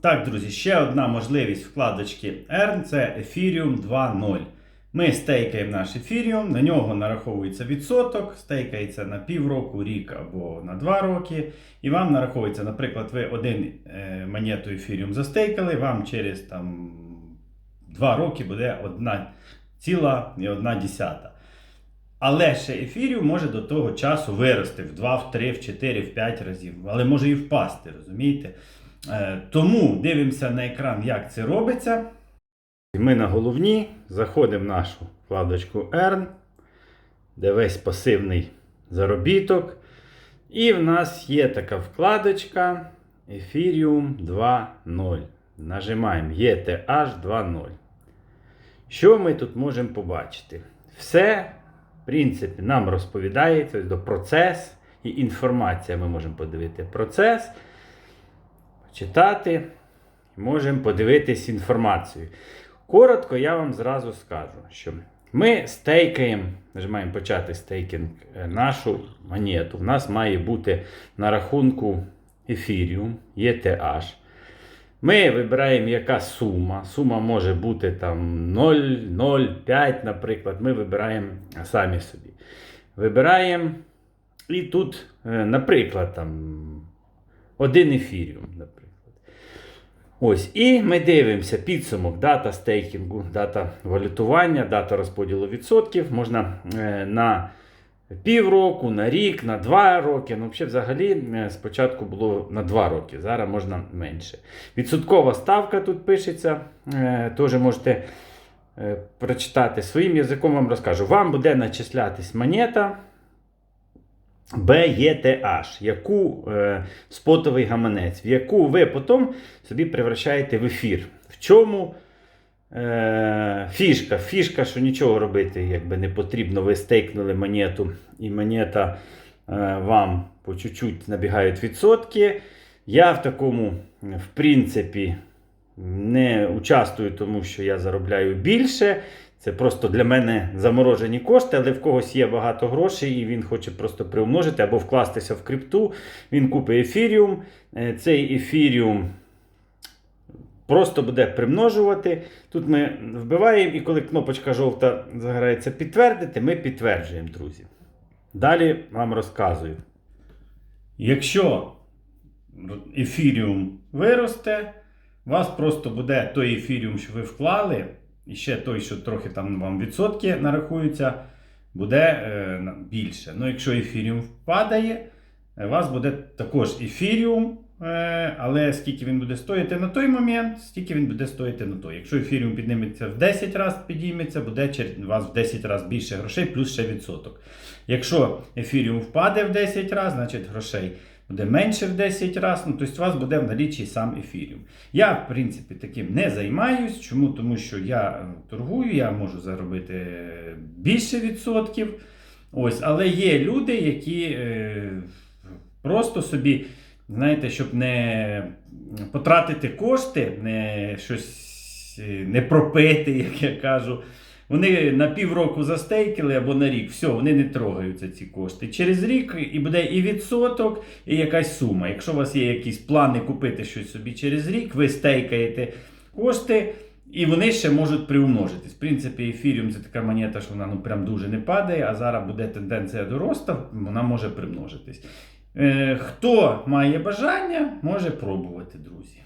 Так, друзі, ще одна можливість вкладочки ERN це Ethereum 2.0. Ми стейкаємо наш Ethereum, на нього нараховується відсоток, стейкається на півроку, рік або на 2 роки. І вам нараховується, наприклад, ви один е, монету Ethereum застейкали, вам через там, 2 роки буде 1 ціла і 1 десята. Але ще ефірів може до того часу вирости в 2, в 3, в 4, в 5 разів, але може і впасти, розумієте? Е, Тому дивимося на екран, як це робиться. Ми на головній заходимо в нашу вкладочку Earn, де весь пасивний заробіток. І в нас є така вкладочка Ethereum 2.0. Нажимаємо ETH 2.0. Що ми тут можемо побачити? Все, в принципі, нам розповідає тобто процес і інформація. Ми можемо подивити процес, почитати, можемо подивитись інформацію. Коротко я вам зразу скажу, що ми стейкаємо, нажимаємо почати стейкінг е, нашу монету. У нас має бути на рахунку Ethereum, ETH. Ми вибираємо яка сума. Сума може бути там 0, 0, 5, наприклад. Ми вибираємо самі собі. Вибираємо. І тут, е, наприклад, там один ефіріум, наприклад. Ось, і ми дивимося підсумок дата стейкінгу, дата валютування, дата розподілу відсотків. Можна е, на півроку, на рік, на два роки. Ну, взагалі, е, спочатку було на два роки, зараз можна менше. Відсоткова ставка тут пишеться. Е, теж можете прочитати своїм язиком, вам розкажу. Вам буде начислятись монета. BETH, яку е, спотовий гаманець, в яку ви потім собі превращаєте в ефір. В чому е, фішка? Фішка, що нічого робити якби не потрібно. Ви стейкнули монету, і монета е, вам по чуть-чуть набігають відсотки. Я в такому, в принципі, не участвую, тому що я заробляю більше. Це просто для мене заморожені кошти, але в когось є багато грошей, і він хоче просто приумножити або вкластися в крипту. Він купить ефіріум. Е, Цей ефіріум просто буде примножувати. Тут ми вбиваємо, і коли кнопочка жовта заграється підтвердити, ми підтверджуємо, друзі. Далі вам розказую. Якщо ефіріум виросте, у вас просто буде той ефіріум, що ви вклали. І ще той, що трохи там вам відсотки нарахуються, буде е, більше. Ну, якщо ефіріум впадає, е, у вас буде також ефіріум, е, але скільки він буде стоїти на той момент, стільки він буде стоїти на той. Якщо ефіріум підніметься в 10 разів, підійметься, буде у вас в 10 разів більше грошей, плюс ще відсоток. Якщо ефіріум впаде в 10 разів, значить грошей буде менше в 10 разів, ну, тобто у вас буде в налічі сам ефіріум. Я, в принципі, таким не займаюсь. Чому? Тому що я е, торгую, я можу заробити більше відсотків. Ось, але є люди, які е, просто собі, знаєте, щоб не потратити кошти, не щось е, не пропити, як я кажу. Вони на півроку застейкали або на рік, все, вони не трогаються ці кошти. Через рік і буде і відсоток, і якась сума. Якщо у вас є якісь плани купити щось собі через рік, ви стейкаєте кошти, і вони ще можуть приумножитись. В принципі, ефіріум це така монета, що вона ну, прям дуже не падає, а зараз буде тенденція до росту, вона може примножитись. Е, хто має бажання, може пробувати, друзі.